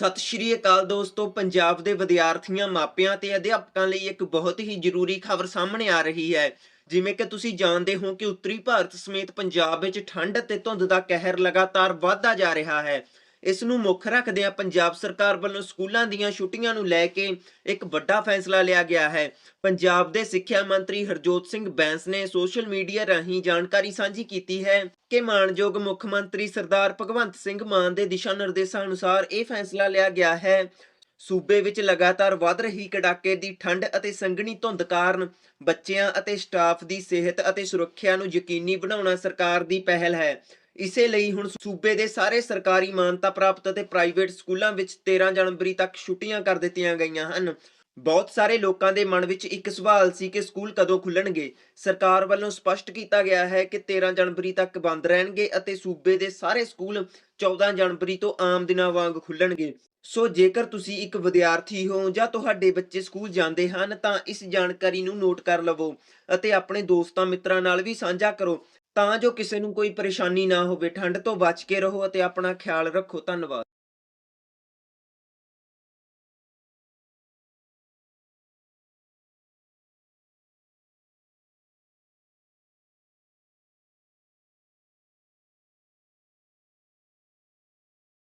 ਸਤਿ ਸ਼੍ਰੀ ਅਕਾਲ ਦੋਸਤੋ, ਪੰਜਾਬ ਦੇ ਵਿਦਿਆਰਥੀਆਂ, ਮਾਪਿਆਂ ਤੇ ਅਧਿਆਪਕਾਂ ਲਈ ਇੱਕ ਬਹੁਤ ਹੀ ਜ਼ਰੂਰੀ ਖਬਰ ਸਾਹਮਣੇ ਆ ਰਹੀ ਹੈ। ਜਿਵੇਂ ਕਿ ਤੁਸੀਂ ਜਾਣਦੇ ਹੋ ਕਿ ਉੱਤਰੀ ਭਾਰਤ ਸਮੇਤ ਪੰਜਾਬ ਵਿੱਚ ਠੰਡ ਅਤੇ ਧੁੰਦ ਦਾ ਕਹਿਰ ਲਗਾਤਾਰ ਵਧਦਾ ਜਾ ਰਿਹਾ ਹੈ। ਇਸ ਨੂੰ ਮੁੱਖ ਰੱਖਦਿਆਂ ਪੰਜਾਬ ਸਰਕਾਰ ਵੱਲੋਂ ਸਕੂਲਾਂ ਦੀਆਂ ਛੁੱਟੀਆਂ ਨੂੰ ਲੈ ਕੇ ਇੱਕ ਵੱਡਾ ਫੈਸਲਾ ਲਿਆ ਗਿਆ ਹੈ। ਪੰਜਾਬ ਦੇ ਸਿੱਖਿਆ ਮੰਤਰੀ ਹਰਜੋਤ ਸਿੰਘ ਬੈਂਸ ਨੇ ਸੋਸ਼ਲ ਮੀਡੀਆ ਰਾਹੀਂ ਜਾਣਕਾਰੀ ਸਾਂਝੀ ਕੀਤੀ ਹੈ ਕਿ ਮਾਨਯੋਗ ਮੁੱਖ ਮੰਤਰੀ ਸਰਦਾਰ ਭਗਵੰਤ ਸਿੰਘ ਮਾਨ ਦੇ ਦਿਸ਼ਾ ਨਿਰਦੇਸ਼ਾਂ ਅਨੁਸਾਰ ਇਹ ਫੈਸਲਾ ਲਿਆ ਗਿਆ ਹੈ। ਸੂਬੇ ਵਿੱਚ ਲਗਾਤਾਰ ਵੱਧ ਰਹੀ ਕੜਾਕੇ ਦੀ ਠੰਡ ਅਤੇ ਸੰਘਣੀ ਧੁੰਦ ਕਾਰਨ ਬੱਚਿਆਂ ਅਤੇ ਸਟਾਫ ਦੀ ਸਿਹਤ ਅਤੇ ਸੁਰੱਖਿਆ ਨੂੰ ਯਕੀਨੀ ਬਣਾਉਣਾ ਸਰਕਾਰ ਦੀ ਪਹਿਲ ਹੈ। ਇਸੇ ਲਈ ਹੁਣ ਸੂਬੇ ਦੇ ਸਾਰੇ ਸਰਕਾਰੀ ਮਾਨਤਾ ਪ੍ਰਾਪਤ ਅਤੇ ਪ੍ਰਾਈਵੇਟ ਸਕੂਲਾਂ ਵਿੱਚ 13 ਜਨਵਰੀ ਤੱਕ ਛੁੱਟੀਆਂ ਕਰ ਦਿੱਤੀਆਂ ਗਈਆਂ ਹਨ। ਬਹੁਤ ਸਾਰੇ ਲੋਕਾਂ ਦੇ ਮਨ ਵਿੱਚ ਇੱਕ ਸਵਾਲ ਸੀ ਕਿ ਸਕੂਲ ਕਦੋਂ ਖੁੱਲਣਗੇ। ਸਰਕਾਰ ਵੱਲੋਂ ਸਪਸ਼ਟ ਕੀਤਾ ਗਿਆ ਹੈ ਕਿ 13 ਜਨਵਰੀ ਤੱਕ ਬੰਦ ਰਹਿਣਗੇ ਅਤੇ ਸੂਬੇ ਦੇ ਸਾਰੇ ਸਕੂਲ 14 ਜਨਵਰੀ ਤੋਂ ਆਮ ਦਿਨਾਂ ਵਾਂਗ ਖੁੱਲਣਗੇ। ਸੋ ਜੇਕਰ ਤੁਸੀਂ ਇੱਕ ਵਿਦਿਆਰਥੀ ਹੋ ਜਾਂ ਤੁਹਾਡੇ ਬੱਚੇ ਸਕੂਲ ਜਾਂਦੇ ਹਨ ਤਾਂ ਇਸ ਜਾਣਕਾਰੀ ਨੂੰ ਨੋਟ ਕਰ ਲਵੋ ਅਤੇ ਆਪਣੇ ਦੋਸਤਾਂ ਮਿੱਤਰਾਂ ਨਾਲ ਵੀ ਸਾਂਝਾ ਕਰੋ ਤਾਂ ਜੋ ਕਿਸੇ ਨੂੰ ਕੋਈ ਪਰੇਸ਼ਾਨੀ ਨਾ ਹੋਵੇ, ਠੰਡ ਤੋਂ ਬਚ ਕੇ ਰਹੋ ਅਤੇ ਆਪਣਾ ਖਿਆਲ ਰੱਖੋ। ਧੰਨਵਾਦ।